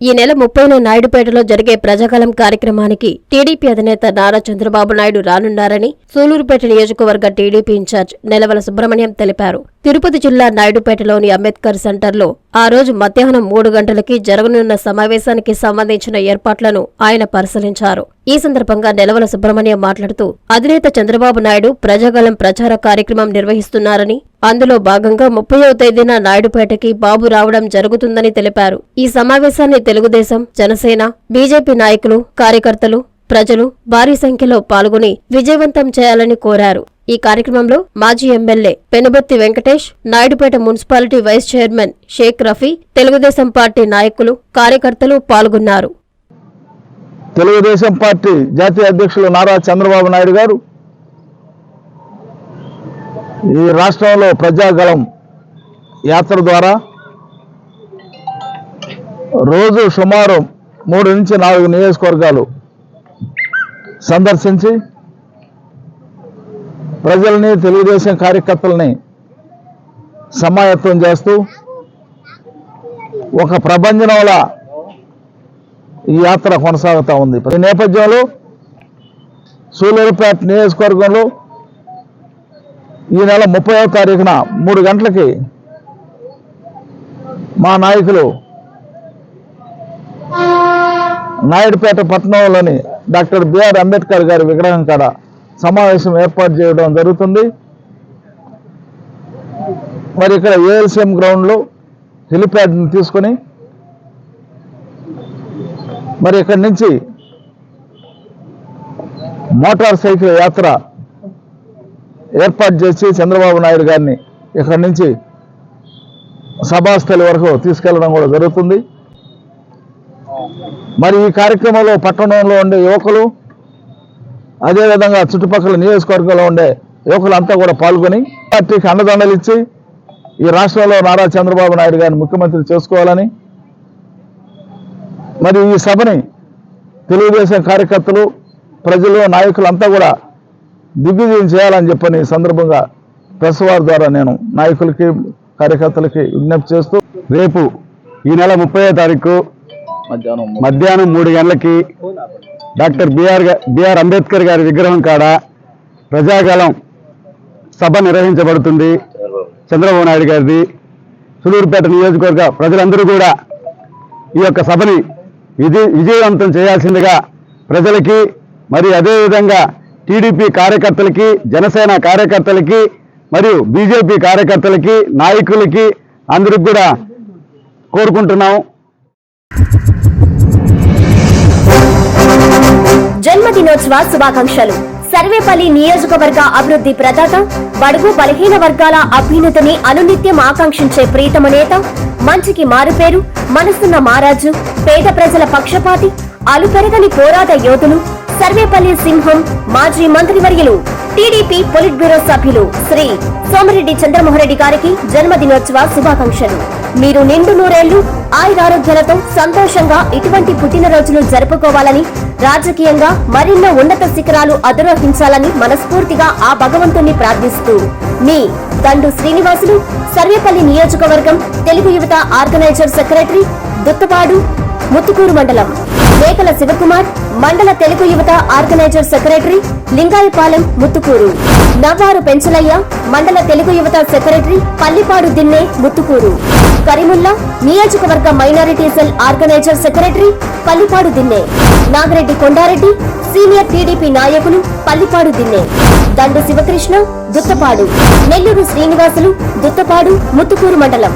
ఈ నెల ముప్పైన నాయుడుపేటలో జరిగే ప్రజాకాలం కార్యక్రమానికి టీడీపీ అధినేత నారా చంద్రబాబు నాయుడు రానున్నారని సూలూరుపేట నియోజకవర్గ టీడీపీ ఇన్ఛార్జ్ నెలవల సుబ్రహ్మణ్యం తెలిపారు. తిరుపతి జిల్లా నాయుడుపేటలోని అంబేద్కర్ సెంటర్లో ఆ రోజు మధ్యాహ్నం మూడు గంటలకి జరగనున్న సమావేశానికి సంబంధించిన ఏర్పాట్లను ఆయన పరిశీలించారు. ఈ సందర్భంగా నెలవల సుబ్రహ్మణ్యం మాట్లాడుతూ అధినేత చంద్రబాబు నాయుడు ప్రజాగలం ప్రచార కార్యక్రమం నిర్వహిస్తున్నారని అందులో భాగంగా ముప్పయో తేదీన నాయుడుపేటకి బాబు రావడం జరుగుతుందని తెలిపారు. ఈ సమావేశాన్ని తెలుగుదేశం జనసేన బీజేపీ నాయకులు కార్యకర్తలు ప్రజలు భారీ సంఖ్యలో పాల్గొని విజయవంతం చేయాలని కోరారు. ఈ కార్యక్రమంలో మాజీ MLA Penubatti Venkatesh Naidupeta municipality vice chairman Shaik Rafi Telugudesam party నాయకులు కార్యకర్తలు పాల్గొన్నారు. తెలుగుదేశం పార్టీ జాతీయ అధ్యక్షులు నారా చంద్రబాబు నాయుడు గారు ఈ రాష్ట్రంలో ప్రజాగళం యాత్ర ద్వారా రోజు సుమారు మూడు నుంచి నాలుగు నియోజకవర్గాలు సందర్శించి ప్రజల్ని తెలుగుదేశం కార్యకర్తల్ని సమాయత్తం చేస్తూ ఒక ప్రభంజనంలా ఈ యాత్ర కొనసాగుతూ ఉంది. ఈ నేపథ్యంలో సూలూరుపేట నియోజకవర్గంలో ఈ నెల ముప్పైవ తారీఖున మూడు గంటలకి మా నాయకులు నాయుడుపేట పట్టణంలోని డాక్టర్ బిఆర్ అంబేద్కర్ గారి విగ్రహం కాడ సమావేశం ఏర్పాటు చేయడం జరుగుతుంది. మరి ఇక్కడ ఏఎల్సిఎం గ్రౌండ్లో హెలిప్యాడ్ని తీసుకొని మరి ఇక్కడి నుంచి మోటార్ సైకిల్ యాత్ర ఏర్పాటు చేసి చంద్రబాబు నాయుడు గారిని ఇక్కడి నుంచి సభాస్థలి వరకు తీసుకెళ్ళడం కూడా జరుగుతుంది. మరి ఈ కార్యక్రమంలో పట్టణంలో ఉండే యువకులు అదేవిధంగా చుట్టుపక్కల నియోజకవర్గంలో ఉండే యువకులంతా కూడా పాల్గొని పార్టీకి అండదండలు ఇచ్చి ఈ రాష్ట్రంలో నారా చంద్రబాబు నాయుడు గారిని ముఖ్యమంత్రి చేసుకోవాలని మరి ఈ సభని తెలుగుదేశం కార్యకర్తలు ప్రజలు నాయకులు అంతా కూడా దిగ్విజయం చేయాలని చెప్పని సందర్భంగా ప్రెస్ వారి ద్వారా నేను నాయకులకి కార్యకర్తలకి విజ్ఞప్తి చేస్తూ రేపు ఈ నెల ముప్పై తారీఖు మధ్యాహ్నం మధ్యాహ్నం మూడు గంటలకి డాక్టర్ బిఆర్ బిఆర్ అంబేద్కర్ గారి విగ్రహం కాడ ప్రజాగలం సభ నిర్వహించబడుతుంది. చంద్రబాబు నాయుడు గారిది. సులూరుపేట నియోజకవర్గ ప్రజలందరూ కూడా ఈ యొక్క సభని విజయ విజయవంతం చేయాల్సిందిగా ప్రజలకి మరి అదేవిధంగా టీడీపీ కార్యకర్తలకి జనసేన కార్యకర్తలకి మరియు బీజేపీ కార్యకర్తలకి నాయకులకి అందరికి కూడా కోరుకుంటున్నాం జన్మదినోత్సవ శుభాకాంక్షలు. సర్వేపల్లి నియోజకవర్గ అభివృద్ధి ప్రదాత బడుగు బలహీన వర్గాల అభ్యున్నతిని అనునిత్యం ఆకాంక్షించే ప్రీతమ నేత మంచికి మారుపేరు మనసున్న మారాజు పేద ప్రజల పక్షపాతి అలుపెరగని పోరాట యోధులు సర్వేపల్లి సింహం మాజీ మంత్రివర్యులు టీడీపీ పొలిట్ బ్యూరో సభ్యులు శ్రీ సోమిరెడ్డి చంద్రమోహన్ రెడ్డి గారికి జన్మదినోత్సవ శుభాకాంక్షలు. మీరు నిండు నూరేళ్ళు ఆయురారోగ్యాలతో సంతోషంగా ఇటువంటి పుట్టినరోజులు జరుపుకోవాలని రాజకీయంగా మరిన్నో ఉన్నత శిఖరాలు అధిరోహించాలని మనస్ఫూర్తిగా ఆ భగవంతుణ్ణి ప్రార్థిస్తూ మీ దండు శ్రీనివాసులు సర్వేపల్లి నియోజకవర్గం తెలుగు యువత ఆర్గనైజర్ సెక్రటరీ దుత్తపాడు ముత్తుకూరు మండలం. మేకల శివకుమార్ మండల తెలుగు యువత ఆర్గనైజర్ సెక్రటరీ లింగాయపాలెం ముత్తుకూరు. నవ్వారు పెంచలయ్య మండల తెలుగు యువత సెక్రటరీ పల్లిపాడు దిన్నే ముత్తుకూరు. కరీముల్లా నియోజకవర్గ minority cell organiser secretary Pallipadu Dinne. Nagireddy Kondareddy senior TDP నాయకులు పల్లిపాడు దిన్నే. దండు శివకృష్ణ దుత్తపాడు. నెల్లూరు శ్రీనివాసులు దుత్తపాడు ముత్తుకూరు మండలం.